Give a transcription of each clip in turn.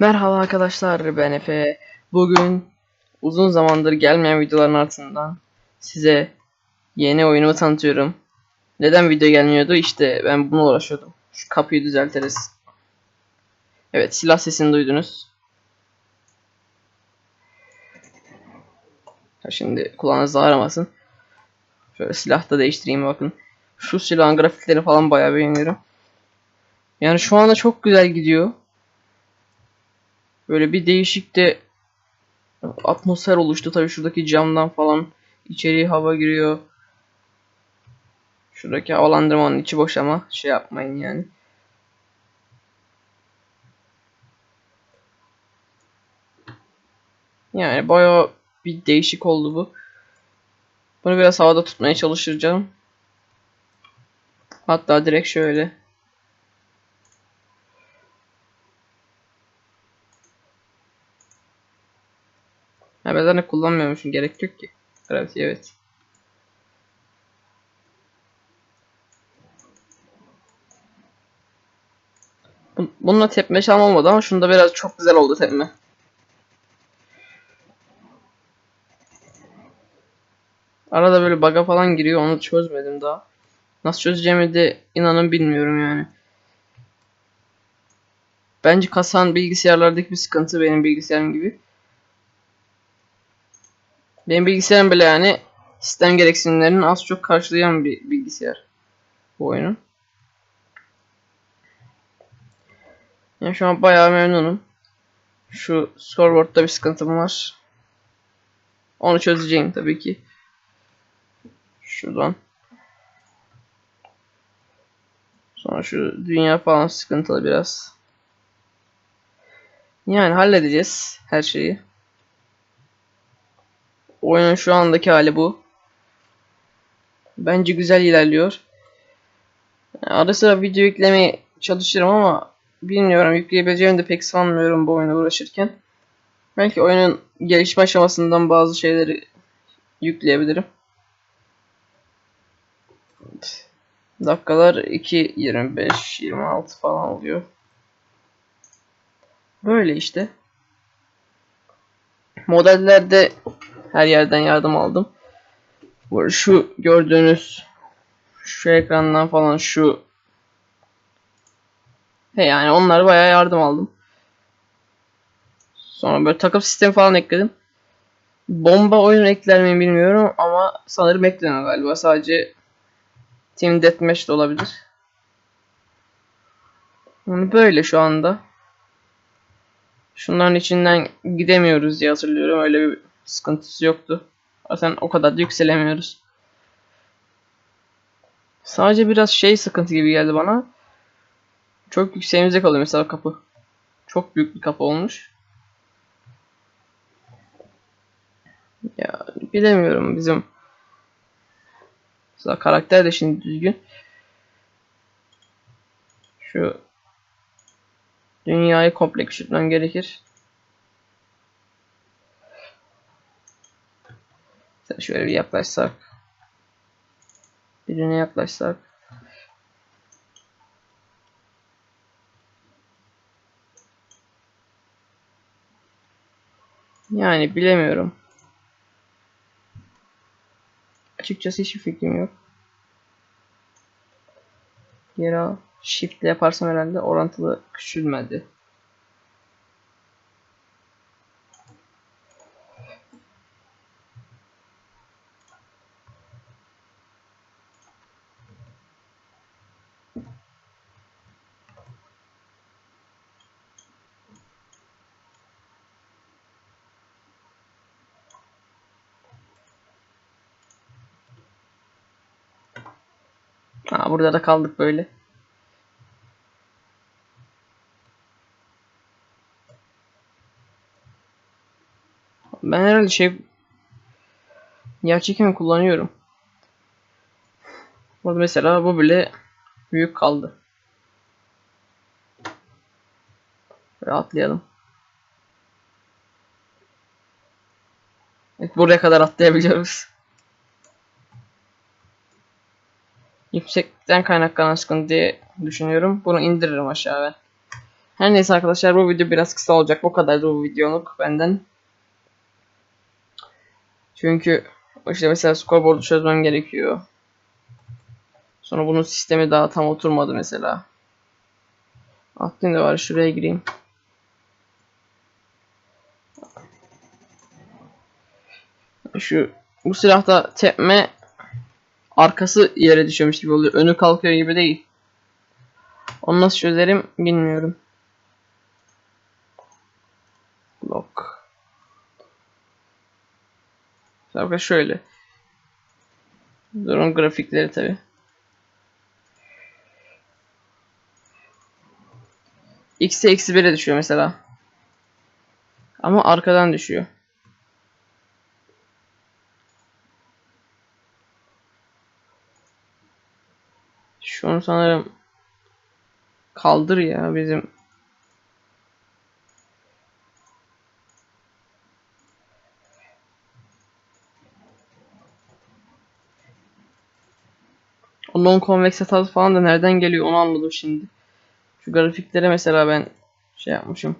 Merhaba arkadaşlar ben Efe. Bugün uzun zamandır gelmeyen videoların ardından size yeni oyunumu tanıtıyorum. Neden video gelmiyordu? İşte ben bunu uğraşıyordum. Şu kapıyı düzeltiriz. Evet silah sesini duydunuz. Şimdi kulağınız ağrımasın. Şöyle silah da değiştireyim bakın. Şu silahın grafiklerini falan bayağı beğeniyorum. Yani şu anda çok güzel gidiyor. Böyle bir değişik de atmosfer oluştu. Tabii şuradaki camdan falan içeriye hava giriyor. Şuradaki havalandırmanın içi boş ama şey yapmayın yani. Yani bayağı bir değişik oldu bu. Bunu biraz havada tutmaya çalışacağım. Hatta direkt şöyle. Ha ben zaten kullanmıyormuşum. Gerek yok ki. Evet evet. Bun- Bununla tepme şam olmadı ama şunda biraz çok güzel oldu tepme. Arada böyle bug'a falan giriyor onu çözmedim daha. Nasıl çözeceğimi de inanın bilmiyorum yani. Bence kasan bilgisayarlardaki bir sıkıntı benim bilgisayarım gibi. Benim bilgisayarım bile yani sistem gereksinimlerini az çok karşılayan bir bilgisayar bu oyunun. Yani şu an bayağı memnunum. Şu scoreboard'da bir sıkıntım var. Onu çözeceğim tabii ki. Şuradan. Sonra şu dünya falan sıkıntılı biraz. Yani halledeceğiz her şeyi. Oyunun şu andaki hali bu. Bence güzel ilerliyor. Ara sıra video yüklemeye çalışırım ama bilmiyorum yükleyebileceğimi de pek sanmıyorum bu oyuna uğraşırken. Belki oyunun gelişme aşamasından bazı şeyleri yükleyebilirim. Dakikalar 2 25 26 falan oluyor. Böyle işte. Modellerde her yerden yardım aldım. Şu gördüğünüz şu ekrandan falan şu He yani onlar bayağı yardım aldım. Sonra böyle takım sistemi falan ekledim. Bomba oyun ekler mi bilmiyorum ama sanırım eklemiyor galiba. Sadece Team Deathmatch de olabilir. Yani böyle şu anda. Şunların içinden gidemiyoruz diye hatırlıyorum. Öyle bir sıkıntısı yoktu. Zaten o kadar da yükselemiyoruz. Sadece biraz şey sıkıntı gibi geldi bana. Çok yükseğimize kalıyor mesela kapı. Çok büyük bir kapı olmuş. Ya bilemiyorum bizim mesela karakter de şimdi düzgün. Şu dünyayı komple küçültmem gerekir. Mesela şöyle bir yaklaşsak. Birine yaklaşsak. Yani bilemiyorum. Açıkçası hiçbir fikrim yok. Al. Shift yaparsam herhalde orantılı küçülmedi. Ha burada da kaldık böyle. Ben herhalde şey gerçekten kullanıyorum. Burada mesela bu bile büyük kaldı. Rahatlayalım. Evet, buraya kadar atlayabiliyoruz. Yüksekten kaynaklanan sıkıntı diye düşünüyorum. Bunu indiririm aşağı ben. Her neyse arkadaşlar bu video biraz kısa olacak. Bu kadar bu videoluk benden. Çünkü işte mesela scoreboard'u çözmem gerekiyor. Sonra bunun sistemi daha tam oturmadı mesela. Atlayayım da var şuraya gireyim. Şu bu silahta tepme arkası yere düşüyormuş gibi oluyor. Önü kalkıyor gibi değil. Onu nasıl çözerim bilmiyorum. Lock. Bakın şöyle. Durum grafikleri tabi. X'e eksi 1'e düşüyor mesela. Ama arkadan düşüyor. Şunu sanırım kaldır ya bizim O non convex hatası falan da nereden geliyor onu anladım şimdi. Şu grafiklere mesela ben şey yapmışım.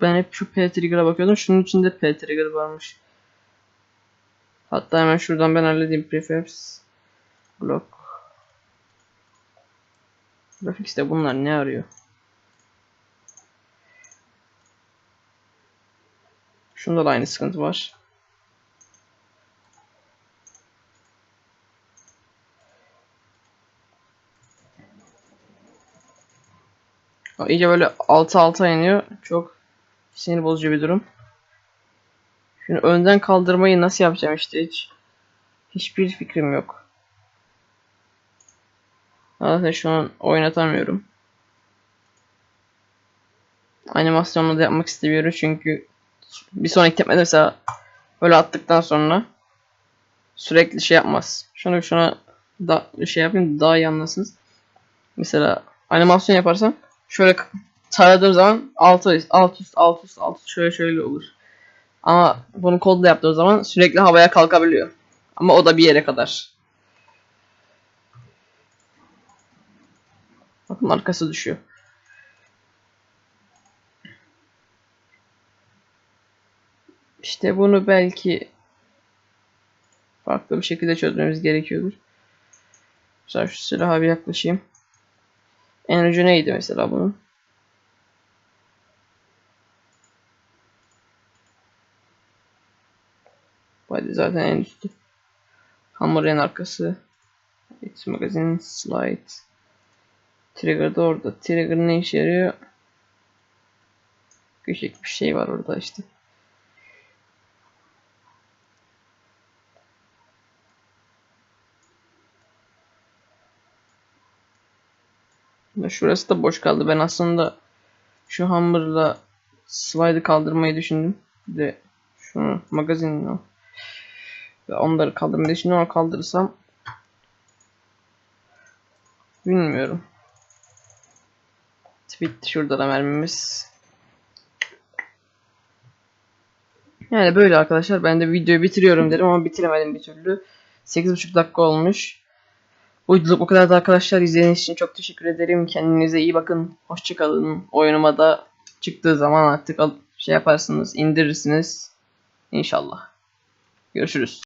Ben hep şu P trigger'a bakıyordum. Şunun içinde P trigger varmış. Hatta hemen şuradan ben halledeyim prefabs. Block. Graphics'te bunlar ne arıyor? Şunda da aynı sıkıntı var. İyice böyle altı alta iniyor. Çok sinir bozucu bir durum. Şimdi önden kaldırmayı nasıl yapacağım işte hiç hiçbir fikrim yok. Zaten şu an oynatamıyorum. Animasyonla da yapmak istemiyorum çünkü bir sonraki tepmede mesela böyle attıktan sonra sürekli şey yapmaz. Şunu şuna da şey yapayım daha iyi anlasınız. Mesela animasyon yaparsam şöyle taradığım zaman alt üst alt üst alt üst alt üst şöyle şöyle olur. Ama bunu kodla yaptığım zaman sürekli havaya kalkabiliyor. Ama o da bir yere kadar. Bakın arkası düşüyor. İşte bunu belki farklı bir şekilde çözmemiz gerekiyordur. Mesela şu silaha bir yaklaşayım. En ucu neydi mesela bunun? Body zaten en üstü. Hammer en arkası. It's magazine slide. Trigger da orada. Trigger ne işe yarıyor? Küçük bir şey var orada işte. Şurası da boş kaldı. Ben aslında şu hammer'la slide'ı kaldırmayı düşündüm. Bir de şunu magazinin o. Ve onları kaldırmayı düşündüm ama kaldırırsam bilmiyorum. Bitti şurada da mermimiz. Yani böyle arkadaşlar. Ben de videoyu bitiriyorum dedim ama bitiremedim bir türlü. 8,5 dakika olmuş. Videoluk bu kadar da arkadaşlar. İzlediğiniz için çok teşekkür ederim. Kendinize iyi bakın. Hoşçakalın. Oyunuma da çıktığı zaman artık şey yaparsınız, indirirsiniz. İnşallah. Görüşürüz.